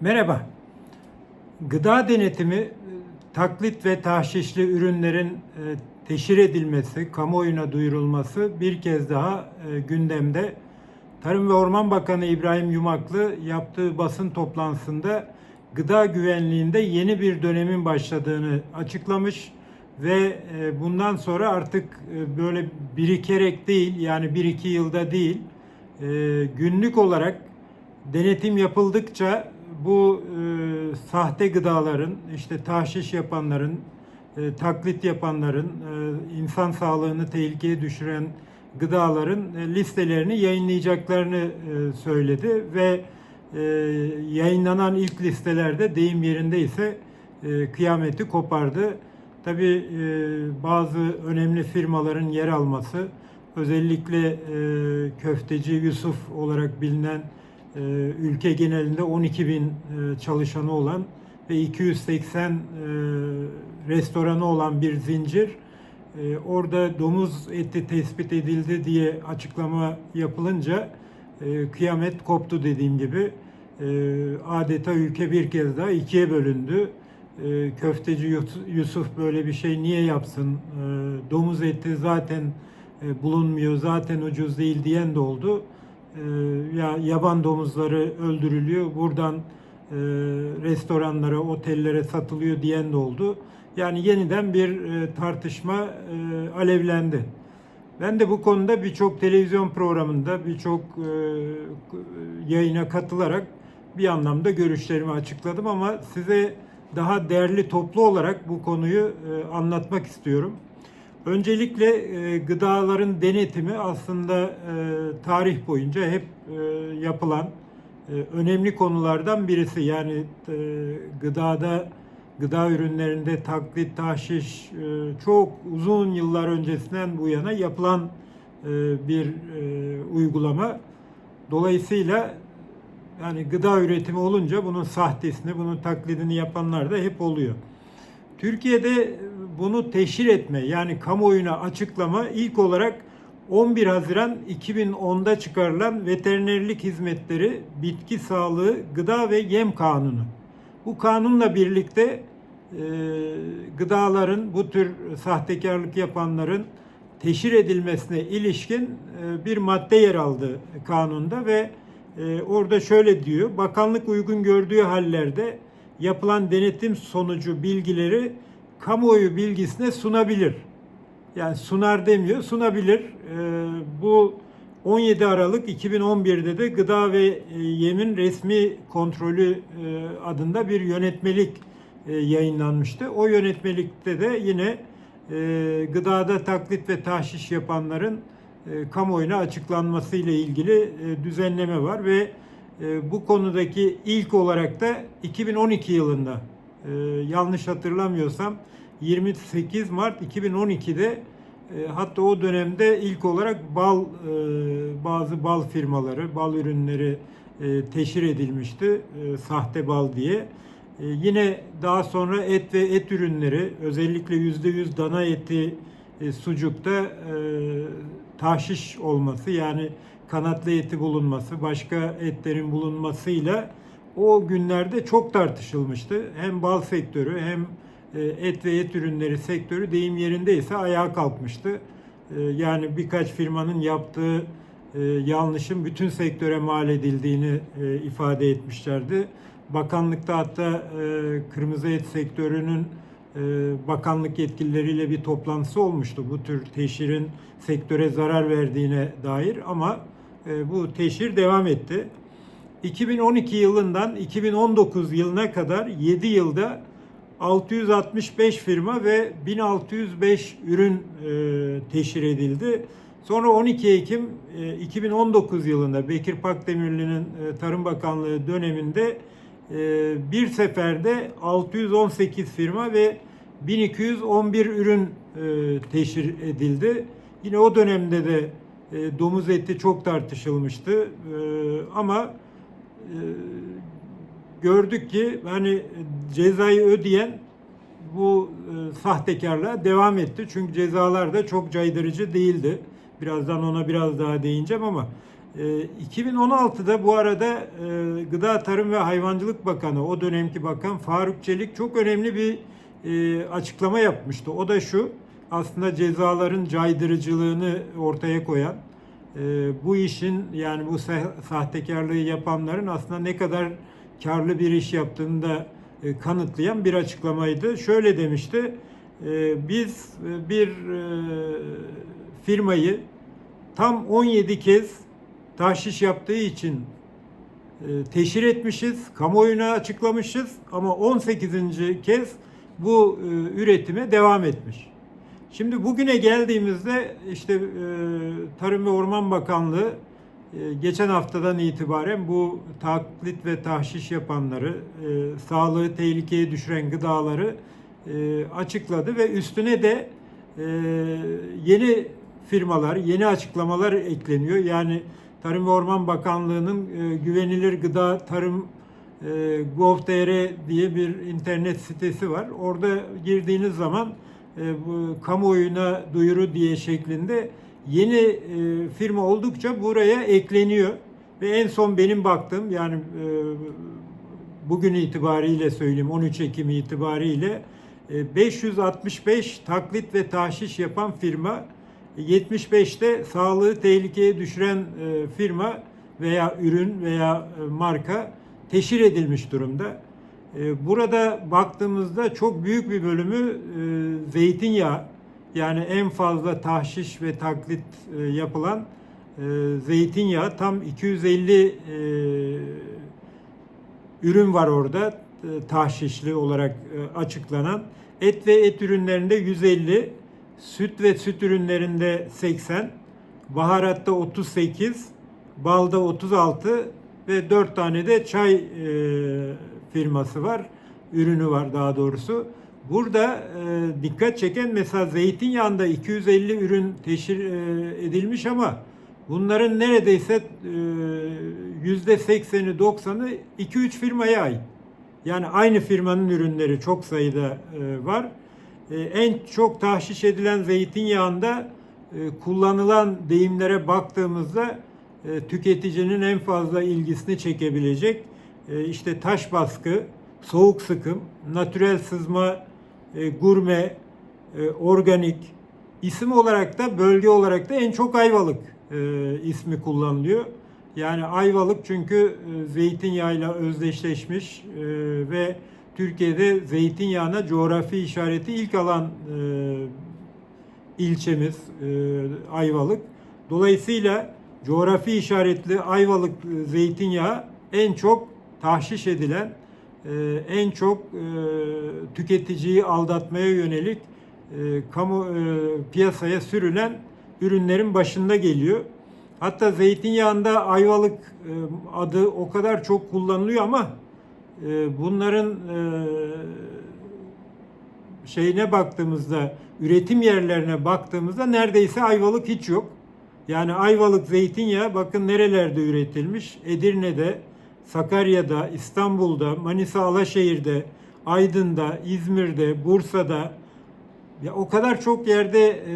Merhaba. Gıda denetimi e, taklit ve tahşişli ürünlerin e, teşhir edilmesi, kamuoyuna duyurulması bir kez daha e, gündemde. Tarım ve Orman Bakanı İbrahim Yumaklı yaptığı basın toplantısında gıda güvenliğinde yeni bir dönemin başladığını açıklamış ve bundan sonra artık böyle birikerek değil yani bir iki yılda değil günlük olarak denetim yapıldıkça bu e, sahte gıdaların, işte tahşiş yapanların, e, taklit yapanların, e, insan sağlığını tehlikeye düşüren gıdaların e, listelerini yayınlayacaklarını e, söyledi ve e, yayınlanan ilk listelerde deyim yerinde ise e, kıyameti kopardı. Tabii e, bazı önemli firmaların yer alması, özellikle e, köfteci Yusuf olarak bilinen ülke genelinde 12 bin e, çalışanı olan ve 280 e, restoranı olan bir zincir e, orada domuz eti tespit edildi diye açıklama yapılınca e, kıyamet koptu dediğim gibi E, adeta ülke bir kez daha ikiye bölündü. Köfteci Yus- Yusuf böyle bir şey niye yapsın? Domuz eti zaten bulunmuyor, zaten ucuz değil diyen de oldu. E, ya yaban domuzları öldürülüyor, buradan e, restoranlara, otellere satılıyor diyen de oldu. Yani yeniden bir e, tartışma e, alevlendi. Ben de bu konuda birçok televizyon programında, birçok e, yayına katılarak bir anlamda görüşlerimi açıkladım ama size daha değerli toplu olarak bu konuyu e, anlatmak istiyorum. Öncelikle e, gıdaların denetimi aslında e, tarih boyunca hep e, yapılan e, önemli konulardan birisi. Yani e, gıdada gıda ürünlerinde taklit, tahşiş e, çok uzun yıllar öncesinden bu yana yapılan e, bir e, uygulama. Dolayısıyla yani gıda üretimi olunca bunun sahtesini, bunun taklidini yapanlar da hep oluyor. Türkiye'de bunu teşhir etme yani kamuoyuna açıklama ilk olarak 11 Haziran 2010'da çıkarılan Veterinerlik Hizmetleri Bitki Sağlığı Gıda ve Yem Kanunu. Bu kanunla birlikte e, gıdaların bu tür sahtekarlık yapanların teşhir edilmesine ilişkin e, bir madde yer aldı kanunda ve e, orada şöyle diyor. Bakanlık uygun gördüğü hallerde yapılan denetim sonucu bilgileri kamuoyu bilgisine sunabilir. Yani sunar demiyor, sunabilir. Ee, bu 17 Aralık 2011'de de Gıda ve e, Yemin Resmi Kontrolü e, adında bir yönetmelik e, yayınlanmıştı. O yönetmelikte de yine gıdada taklit ve tahşiş yapanların kamuoyuna açıklanması ile ilgili düzenleme var ve bu konudaki ilk olarak da 2012 yılında e, yanlış hatırlamıyorsam 28 Mart 2012'de e, hatta o dönemde ilk olarak bal e, bazı bal firmaları bal ürünleri e, teşhir edilmişti e, sahte bal diye. E, yine daha sonra et ve et ürünleri özellikle %100 dana eti e, sucukta e, tahşiş olması yani kanatlı eti bulunması, başka etlerin bulunmasıyla o günlerde çok tartışılmıştı. Hem bal sektörü hem e, et ve et ürünleri sektörü deyim yerindeyse ayağa kalkmıştı. E, Yani birkaç firmanın yaptığı e, yanlışın bütün sektöre mal edildiğini ifade etmişlerdi. Bakanlıkta hatta kırmızı et sektörünün bakanlık yetkilileriyle bir toplantısı olmuştu. Bu tür teşhirin sektöre zarar verdiğine dair ama bu teşhir devam etti. 2012 yılından 2019 yılına kadar 7 yılda 665 firma ve 1605 ürün e, teşhir edildi. Sonra 12 Ekim e, 2019 yılında Bekir Pakdemirli'nin e, Tarım Bakanlığı döneminde e, bir seferde 618 firma ve 1211 ürün e, teşhir edildi. Yine o dönemde de e, domuz eti çok tartışılmıştı. E, ama e, gördük ki hani cezayı ödeyen bu e, sahtekarlığa devam etti. Çünkü cezalar da çok caydırıcı değildi. Birazdan ona biraz daha değineceğim ama E, 2016'da bu arada e, Gıda Tarım ve Hayvancılık Bakanı, o dönemki bakan Faruk Çelik çok önemli bir e, açıklama yapmıştı. O da şu, aslında cezaların caydırıcılığını ortaya koyan, e, bu işin yani bu sa- sahtekarlığı yapanların aslında ne kadar karlı bir iş yaptığını da e, kanıtlayan bir açıklamaydı. Şöyle demişti, e, biz e, bir firmayı tam 17 kez tahşiş yaptığı için teşhir etmişiz, kamuoyuna açıklamışız ama 18. kez bu üretime devam etmiş. Şimdi bugüne geldiğimizde işte e, Tarım ve Orman Bakanlığı e, geçen haftadan itibaren bu taklit ve tahşiş yapanları, e, sağlığı tehlikeye düşüren gıdaları e, açıkladı ve üstüne de e, yeni firmalar, yeni açıklamalar ekleniyor. Yani Tarım ve Orman Bakanlığı'nın e, güvenilir gıda tarım e, Gov.tr diye bir internet sitesi var. Orada girdiğiniz zaman bu kamuoyuna duyuru diye şeklinde yeni e, firma oldukça buraya ekleniyor. Ve en son benim baktığım yani e, bugün itibariyle söyleyeyim 13 Ekim itibariyle e, 565 taklit ve tahşiş yapan firma 75'te sağlığı tehlikeye düşüren e, firma veya ürün veya e, marka teşhir edilmiş durumda. E, Burada baktığımızda çok büyük bir bölümü e, zeytinyağı yani en fazla tahşiş ve taklit e, yapılan e, zeytinyağı tam 250 e, ürün var orada tahşişli olarak açıklanan. Et ve et ürünlerinde 150, süt ve süt ürünlerinde 80, baharatta 38, balda 36 ve 4 tane de çay e, firması var. Ürünü var daha doğrusu. Burada e, dikkat çeken mesela zeytinyağında 250 ürün teşhir e, edilmiş ama bunların neredeyse e, yüzde 80'i 90'ı 2-3 firmaya ait. Yani aynı firmanın ürünleri çok sayıda e, var. E, en çok tahşiş edilen zeytinyağında e, kullanılan deyimlere baktığımızda tüketicinin en fazla ilgisini çekebilecek e, işte taş baskı, soğuk sıkım, natürel sızma, e, gurme, e, organik isim olarak da bölge olarak da en çok Ayvalık e, ismi kullanılıyor. Yani Ayvalık çünkü e, zeytinyağıyla özdeşleşmiş e, ve Türkiye'de zeytinyağına coğrafi işareti ilk alan e, ilçemiz e, Ayvalık. Dolayısıyla coğrafi işaretli Ayvalık e, zeytinyağı en çok tahşiş edilen, e, en çok e, tüketiciyi aldatmaya yönelik kamu piyasaya sürülen ürünlerin başında geliyor. Hatta zeytinyağında Ayvalık adı o kadar çok kullanılıyor ama bunların şeyine baktığımızda, üretim yerlerine baktığımızda neredeyse Ayvalık hiç yok. Yani Ayvalık zeytinyağı bakın nerelerde üretilmiş? Edirne'de, Sakarya'da, İstanbul'da, Manisa Alaşehir'de, Aydın'da, İzmir'de, Bursa'da ya o kadar çok yerde e,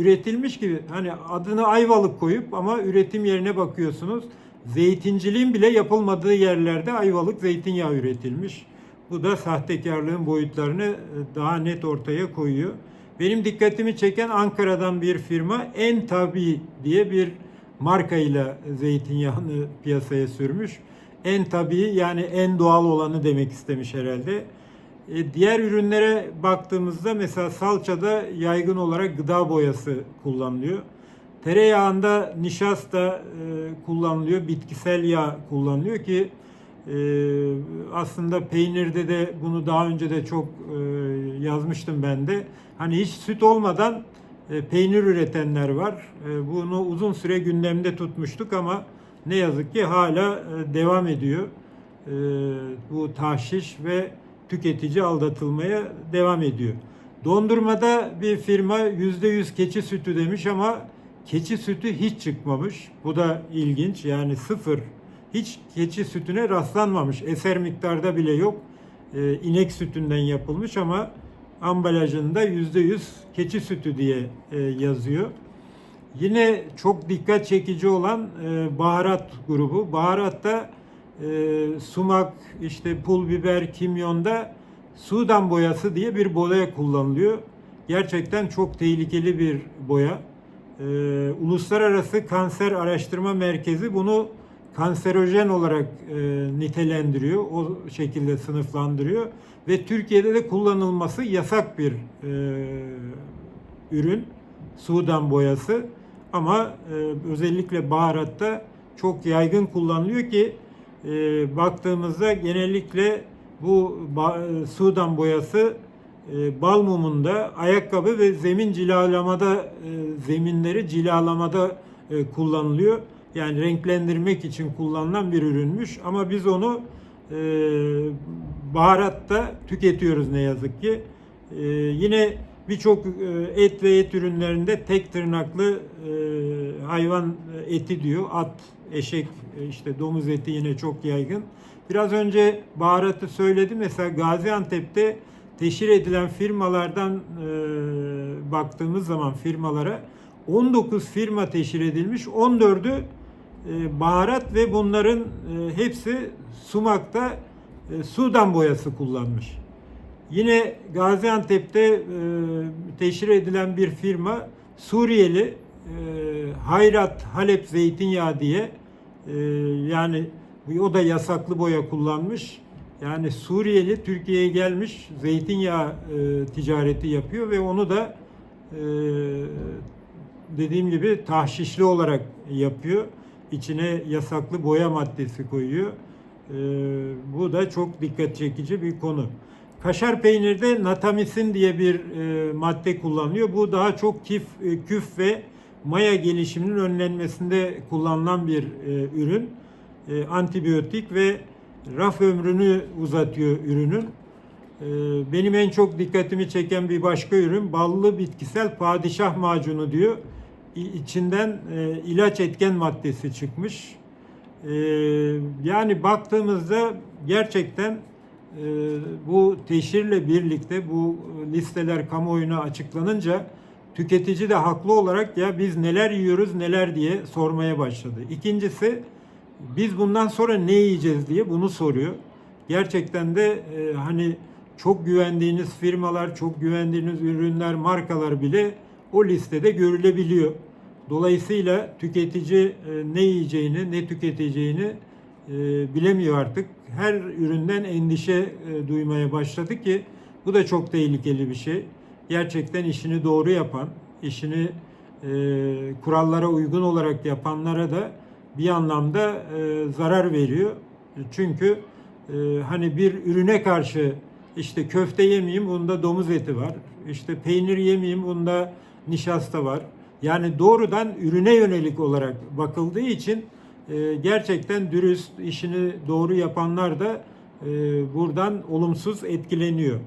üretilmiş ki hani adını Ayvalık koyup ama üretim yerine bakıyorsunuz. Zeytinciliğin bile yapılmadığı yerlerde Ayvalık zeytinyağı üretilmiş. Bu da sahtekarlığın boyutlarını e, daha net ortaya koyuyor. Benim dikkatimi çeken Ankara'dan bir firma En Tabi diye bir markayla zeytinyağını piyasaya sürmüş. En tabi yani en doğal olanı demek istemiş herhalde. E, diğer ürünlere baktığımızda mesela salçada yaygın olarak gıda boyası kullanılıyor. Tereyağında nişasta e, kullanılıyor, bitkisel yağ kullanılıyor ki e, aslında peynirde de bunu daha önce de çok e, yazmıştım ben de. Hani hiç süt olmadan e, peynir üretenler var. E, bunu uzun süre gündemde tutmuştuk ama ne yazık ki hala devam ediyor. Bu tahşiş ve tüketici aldatılmaya devam ediyor. Dondurmada bir firma %100 keçi sütü demiş ama keçi sütü hiç çıkmamış. Bu da ilginç. Yani sıfır. Hiç keçi sütüne rastlanmamış. Eser miktarda bile yok. Ee, inek sütünden yapılmış ama ambalajında %100 keçi sütü diye e, yazıyor. Yine çok dikkat çekici olan e, baharat grubu. Baharatta e, sumak, işte pul biber, kimyonda Sudan boyası diye bir boya kullanılıyor. Gerçekten çok tehlikeli bir boya. E, Uluslararası Kanser Araştırma Merkezi bunu kanserojen olarak e, nitelendiriyor. O şekilde sınıflandırıyor. Ve Türkiye'de de kullanılması yasak bir e, ürün. Sudan boyası. Ama e, özellikle baharatta çok yaygın kullanılıyor ki e, baktığımızda genellikle bu ba- e, Sudan boyası e, bal mumunda, ayakkabı ve zemin cilalamada e, zeminleri cilalamada e, kullanılıyor. Yani renklendirmek için kullanılan bir ürünmüş ama biz onu e, baharatta tüketiyoruz ne yazık ki. E, yine birçok e, et ve et ürünlerinde tek tırnaklı e, hayvan eti diyor. At, eşek, e, işte domuz eti yine çok yaygın. Biraz önce baharatı söyledim. Mesela Gaziantep'te teşhir edilen firmalardan e, baktığımız zaman firmalara 19 firma teşhir edilmiş. 14'ü e, baharat ve bunların e, hepsi sumakta e, Sudan boyası kullanmış. Yine Gaziantep'te e, teşhir edilen bir firma Suriyeli e, Hayrat Halep zeytinyağı diye e, yani o da yasaklı boya kullanmış. Yani Suriyeli Türkiye'ye gelmiş zeytinyağı e, ticareti yapıyor ve onu da e, dediğim gibi tahşişli olarak yapıyor. İçine yasaklı boya maddesi koyuyor. E, bu da çok dikkat çekici bir konu. Kaşar peynirde natamisin diye bir e, madde kullanılıyor. Bu daha çok kif, e, küf ve maya gelişiminin önlenmesinde kullanılan bir e, ürün. E, antibiyotik ve raf ömrünü uzatıyor ürünün. E, benim en çok dikkatimi çeken bir başka ürün ballı bitkisel padişah macunu diyor. İçinden e, ilaç etken maddesi çıkmış. E, yani baktığımızda gerçekten e, bu teşhirle birlikte bu listeler kamuoyuna açıklanınca tüketici de haklı olarak ya biz neler yiyoruz neler diye sormaya başladı. İkincisi biz bundan sonra ne yiyeceğiz diye bunu soruyor. Gerçekten de hani çok güvendiğiniz firmalar, çok güvendiğiniz ürünler, markalar bile o listede görülebiliyor. Dolayısıyla tüketici e, ne yiyeceğini, ne tüketeceğini e, bilemiyor artık. Her üründen endişe e, duymaya başladı ki bu da çok tehlikeli bir şey. Gerçekten işini doğru yapan, işini kurallara uygun olarak yapanlara da bir anlamda zarar veriyor. Çünkü hani bir ürüne karşı işte köfte yemeyeyim bunda domuz eti var. İşte peynir yemeyeyim bunda nişasta var. Yani doğrudan ürüne yönelik olarak bakıldığı için e, gerçekten dürüst işini doğru yapanlar da e, buradan olumsuz etkileniyor.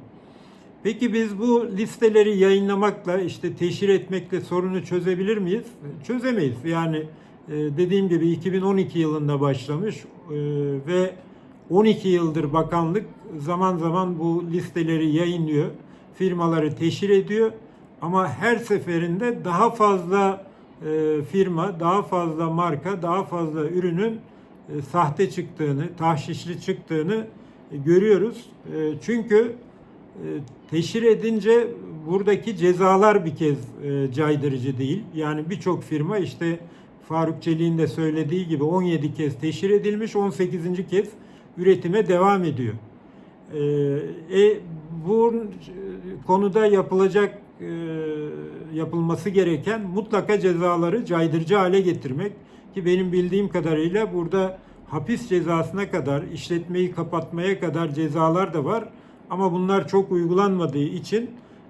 Peki biz bu listeleri yayınlamakla işte teşhir etmekle sorunu çözebilir miyiz? Çözemeyiz. Yani e, dediğim gibi 2012 yılında başlamış e, ve 12 yıldır bakanlık zaman zaman bu listeleri yayınlıyor. Firmaları teşhir ediyor ama her seferinde daha fazla e, firma, daha fazla marka, daha fazla ürünün e, sahte çıktığını, tahşişli çıktığını e, görüyoruz. E, çünkü e, teşhir edince buradaki cezalar bir kez e, caydırıcı değil. Yani birçok firma işte Faruk Çelik'in de söylediği gibi 17 kez teşhir edilmiş, 18. kez üretime devam ediyor. E, e, bu konuda yapılacak e, yapılması gereken mutlaka cezaları caydırıcı hale getirmek ki benim bildiğim kadarıyla burada hapis cezasına kadar işletmeyi kapatmaya kadar cezalar da var ama bunlar çok uygulanmadığı için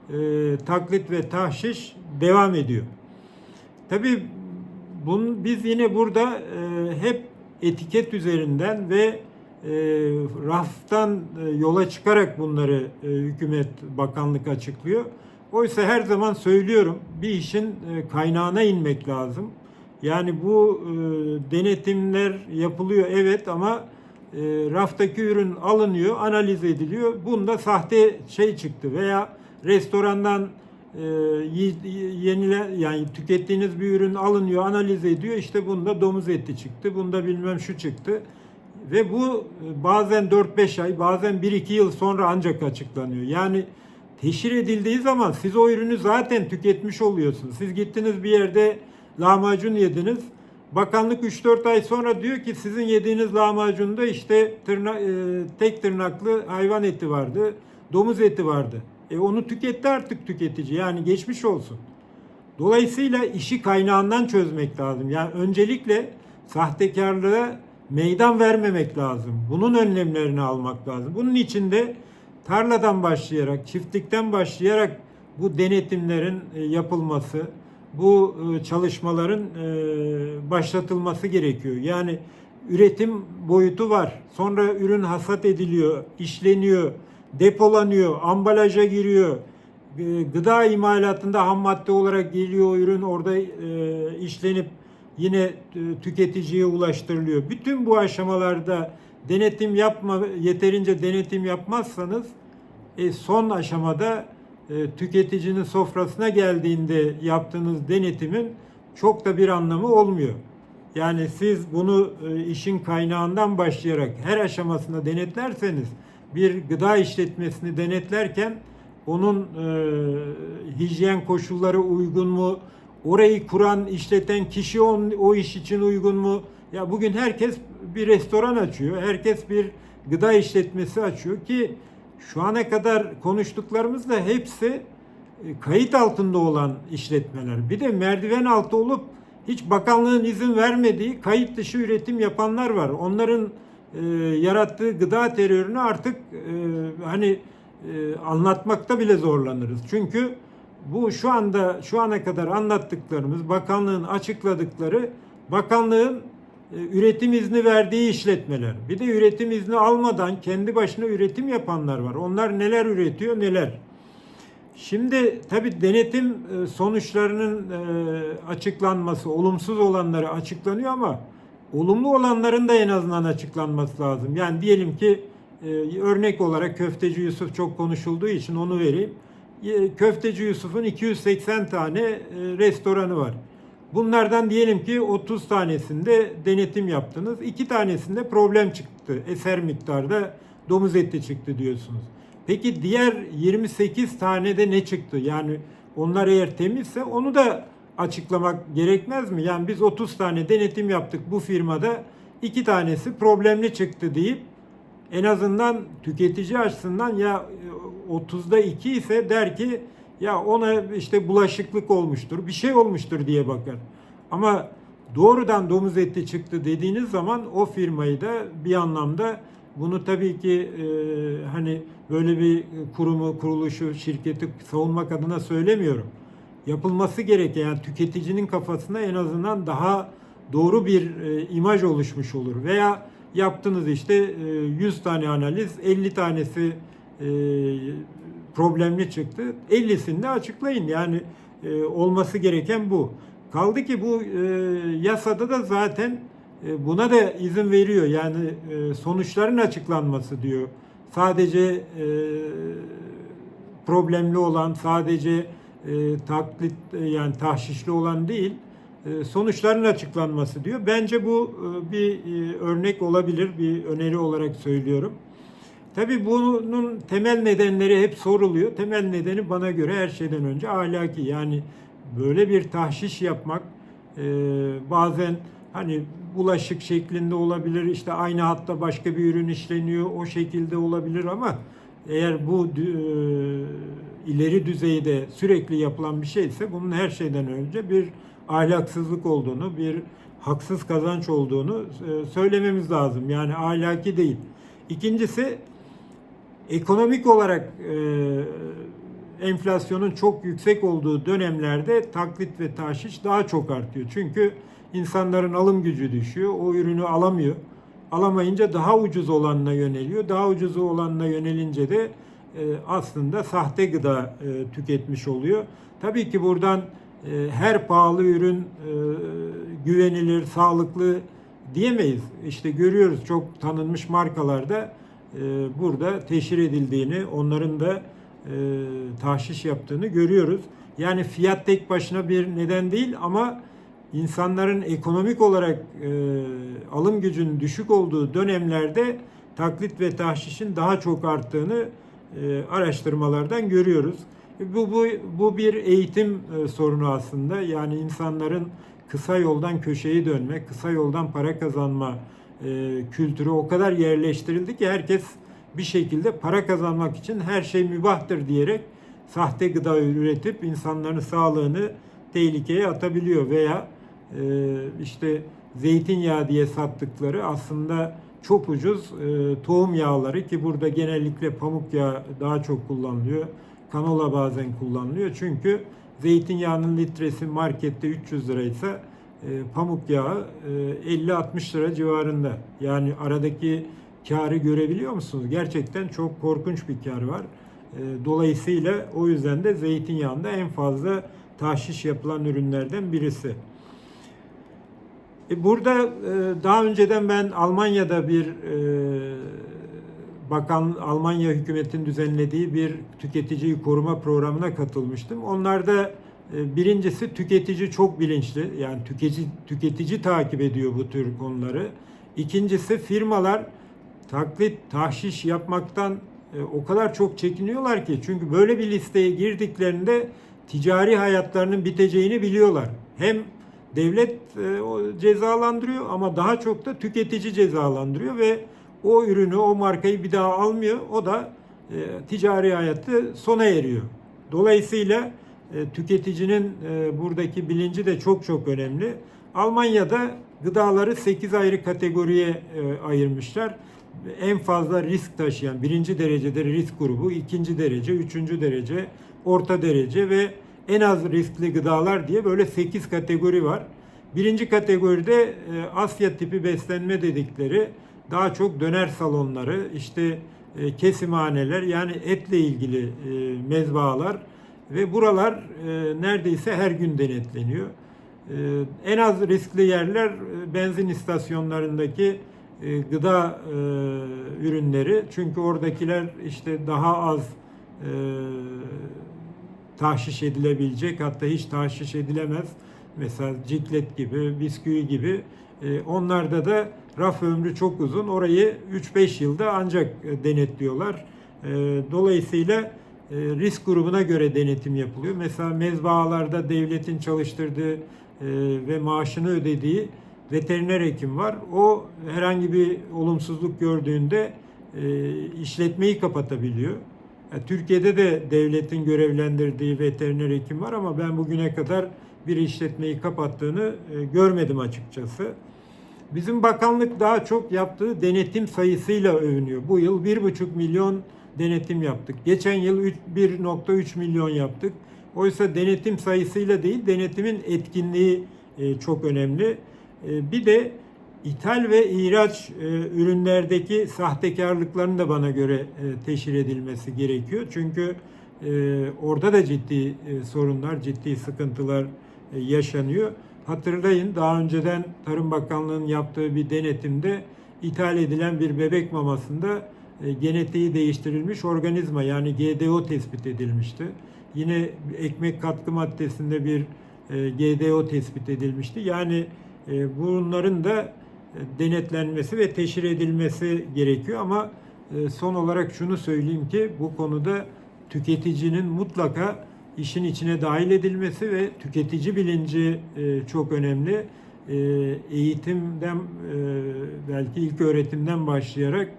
e, taklit ve tahşiş devam ediyor. Tabii bun, biz yine burada e, hep etiket üzerinden ve e, raftan e, yola çıkarak bunları e, hükümet, bakanlık açıklıyor. Oysa her zaman söylüyorum bir işin e, kaynağına inmek lazım. Yani bu e, denetimler yapılıyor evet ama e, raftaki ürün alınıyor, analiz ediliyor. Bunda sahte şey çıktı veya restorandan yenile yani tükettiğiniz bir ürün alınıyor, analiz ediyor. İşte bunda domuz eti çıktı, bunda bilmem şu çıktı. Ve bu bazen 4-5 ay, bazen 1-2 yıl sonra ancak açıklanıyor. Yani teşhir edildiği zaman siz o ürünü zaten tüketmiş oluyorsunuz. Siz gittiniz bir yerde lahmacun yediniz. Bakanlık 3-4 ay sonra diyor ki sizin yediğiniz lahmacunda işte tırna, e, tek tırnaklı hayvan eti vardı, domuz eti vardı. E onu tüketti artık tüketici. Yani geçmiş olsun. Dolayısıyla işi kaynağından çözmek lazım. Yani öncelikle sahtekarlığa meydan vermemek lazım. Bunun önlemlerini almak lazım. Bunun için de tarladan başlayarak, çiftlikten başlayarak bu denetimlerin e, yapılması, bu e, çalışmaların e, başlatılması gerekiyor. Yani üretim boyutu var. Sonra ürün hasat ediliyor, işleniyor, depolanıyor, ambalaja giriyor. Gıda imalatında ham madde olarak geliyor ürün orada işlenip yine tüketiciye ulaştırılıyor. Bütün bu aşamalarda denetim yapma yeterince denetim yapmazsanız e, son aşamada e, tüketicinin sofrasına geldiğinde yaptığınız denetimin çok da bir anlamı olmuyor. Yani siz bunu e, işin kaynağından başlayarak her aşamasında denetlerseniz bir gıda işletmesini denetlerken onun e, hijyen koşulları uygun mu? Orayı kuran, işleten kişi on, o iş için uygun mu? Ya bugün herkes bir restoran açıyor. Herkes bir gıda işletmesi açıyor ki şu ana kadar konuştuklarımız da hepsi e, kayıt altında olan işletmeler. Bir de merdiven altı olup hiç bakanlığın izin vermediği kayıt dışı üretim yapanlar var. Onların e, yarattığı gıda terörünü artık e, hani e, anlatmakta bile zorlanırız. Çünkü bu şu anda şu ana kadar anlattıklarımız bakanlığın açıkladıkları bakanlığın üretim izni verdiği işletmeler. Bir de üretim izni almadan kendi başına üretim yapanlar var. Onlar neler üretiyor neler. Şimdi tabi denetim e, sonuçlarının e, açıklanması, olumsuz olanları açıklanıyor ama olumlu olanların da en azından açıklanması lazım. Yani diyelim ki e, örnek olarak Köfteci Yusuf çok konuşulduğu için onu vereyim. E, Köfteci Yusuf'un 280 tane e, restoranı var. Bunlardan diyelim ki 30 tanesinde denetim yaptınız. 2 tanesinde problem çıktı. Eser miktarda domuz eti çıktı diyorsunuz. Peki diğer 28 tane de ne çıktı? Yani onlar eğer temizse onu da açıklamak gerekmez mi? Yani biz 30 tane denetim yaptık bu firmada. 2 tanesi problemli çıktı deyip en azından tüketici açısından ya 30'da 2 ise der ki ya ona işte bulaşıklık olmuştur, bir şey olmuştur diye bakar. Ama doğrudan domuz eti çıktı dediğiniz zaman o firmayı da bir anlamda bunu tabii ki e, hani böyle bir kurumu, kuruluşu, şirketi savunmak adına söylemiyorum. Yapılması gereken yani tüketicinin kafasına en azından daha doğru bir e, imaj oluşmuş olur. Veya yaptınız işte e, 100 tane analiz, 50 tanesi e, problemli çıktı. 50'sini de açıklayın. Yani e, olması gereken bu. Kaldı ki bu e, yasada da zaten e, buna da izin veriyor. Yani e, sonuçların açıklanması diyor. Sadece e, problemli olan, sadece e, taklit e, yani tahşişli olan değil, e, sonuçların açıklanması diyor. Bence bu e, bir e, örnek olabilir, bir öneri olarak söylüyorum. Tabii bunun temel nedenleri hep soruluyor. Temel nedeni bana göre her şeyden önce ahlaki. Yani böyle bir tahşiş yapmak e, bazen hani bulaşık şeklinde olabilir. işte aynı hatta başka bir ürün işleniyor. O şekilde olabilir ama eğer bu e, ileri düzeyde sürekli yapılan bir şeyse bunun her şeyden önce bir ahlaksızlık olduğunu, bir haksız kazanç olduğunu e, söylememiz lazım. Yani ahlaki değil. İkincisi ekonomik olarak e, enflasyonun çok yüksek olduğu dönemlerde taklit ve tahşiş daha çok artıyor. Çünkü insanların alım gücü düşüyor. O ürünü alamıyor. Alamayınca daha ucuz olanına yöneliyor. Daha ucuz olanına yönelince de e, aslında sahte gıda e, tüketmiş oluyor. Tabii ki buradan e, her pahalı ürün e, güvenilir, sağlıklı diyemeyiz. İşte görüyoruz çok tanınmış markalarda burada teşhir edildiğini, onların da tahşiş yaptığını görüyoruz. Yani fiyat tek başına bir neden değil ama insanların ekonomik olarak e, alım gücünün düşük olduğu dönemlerde taklit ve tahşişin daha çok arttığını e, araştırmalardan görüyoruz. E, Bu, bu, bu bir eğitim e, sorunu aslında. Yani insanların kısa yoldan köşeyi dönme, kısa yoldan para kazanma e, kültürü o kadar yerleştirildi ki herkes bir şekilde para kazanmak için her şey mübahtır diyerek sahte gıda üretip insanların sağlığını tehlikeye atabiliyor veya e, işte zeytinyağı diye sattıkları aslında çok ucuz e, tohum yağları ki burada genellikle pamuk yağı daha çok kullanılıyor. Kanola bazen kullanılıyor. Çünkü zeytinyağının litresi markette 300 liraysa pamuk yağı e, 50-60 lira civarında. Yani aradaki karı görebiliyor musunuz? Gerçekten çok korkunç bir kar var. E, Dolayısıyla o yüzden de zeytinyağında en fazla tahşiş yapılan ürünlerden birisi. E, Burada e, daha önceden ben Almanya'da bir e, bakan Almanya hükümetin düzenlediği bir tüketiciyi koruma programına katılmıştım. Onlarda e, birincisi tüketici çok bilinçli. Yani tüketici tüketici takip ediyor bu tür konuları. İkincisi firmalar taklit, tahşiş yapmaktan e, o kadar çok çekiniyorlar ki çünkü böyle bir listeye girdiklerinde ticari hayatlarının biteceğini biliyorlar. Hem devlet e, cezalandırıyor ama daha çok da tüketici cezalandırıyor ve o ürünü, o markayı bir daha almıyor. O da e, ticari hayatı sona eriyor. Dolayısıyla e, tüketicinin e, buradaki bilinci de çok çok önemli. Almanya'da gıdaları 8 ayrı kategoriye e, ayırmışlar. En fazla risk taşıyan birinci derecede risk grubu, ikinci derece, üçüncü derece, orta derece ve en az riskli gıdalar diye böyle 8 kategori var. Birinci kategoride Asya tipi beslenme dedikleri daha çok döner salonları, işte kesimhaneler yani etle ilgili e, mezbahalar ve buralar e, neredeyse her gün denetleniyor. E, en az riskli yerler e, benzin istasyonlarındaki e, gıda e, ürünleri. Çünkü oradakiler işte daha az e, tahşiş edilebilecek hatta hiç tahşiş edilemez. Mesela ciklet gibi, bisküvi gibi. E, onlarda da raf ömrü çok uzun. Orayı 3-5 yılda ancak e, denetliyorlar. E, dolayısıyla risk grubuna göre denetim yapılıyor. Mesela mezbahalarda devletin çalıştırdığı e, ve maaşını ödediği veteriner hekim var. O herhangi bir olumsuzluk gördüğünde e, işletmeyi kapatabiliyor. Türkiye'de de devletin görevlendirdiği veteriner hekim var ama ben bugüne kadar bir işletmeyi kapattığını e, görmedim açıkçası. Bizim bakanlık daha çok yaptığı denetim sayısıyla övünüyor. Bu yıl 1,5 milyon denetim yaptık. Geçen yıl üç- 1.3 milyon yaptık. Oysa denetim sayısıyla değil, denetimin etkinliği e, çok önemli. E, Bir de ithal ve ihraç e, ürünlerdeki sahtekarlıkların da bana göre teşhir edilmesi gerekiyor. Çünkü orada da ciddi sorunlar, ciddi sıkıntılar yaşanıyor. Hatırlayın daha önceden Tarım Bakanlığı'nın yaptığı bir denetimde ithal edilen bir bebek mamasında genetiği değiştirilmiş organizma yani GDO tespit edilmişti. Yine ekmek katkı maddesinde bir e, GDO tespit edilmişti. Yani e, bunların da e, denetlenmesi ve teşhir edilmesi gerekiyor ama e, son olarak şunu söyleyeyim ki bu konuda tüketicinin mutlaka işin içine dahil edilmesi ve tüketici bilinci e, çok önemli. E, Eğitimden e, belki ilk öğretimden başlayarak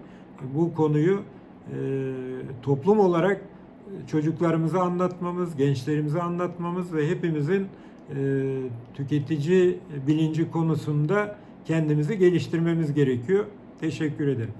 bu konuyu e, toplum olarak çocuklarımıza anlatmamız, gençlerimize anlatmamız ve hepimizin e, tüketici bilinci konusunda kendimizi geliştirmemiz gerekiyor. Teşekkür ederim.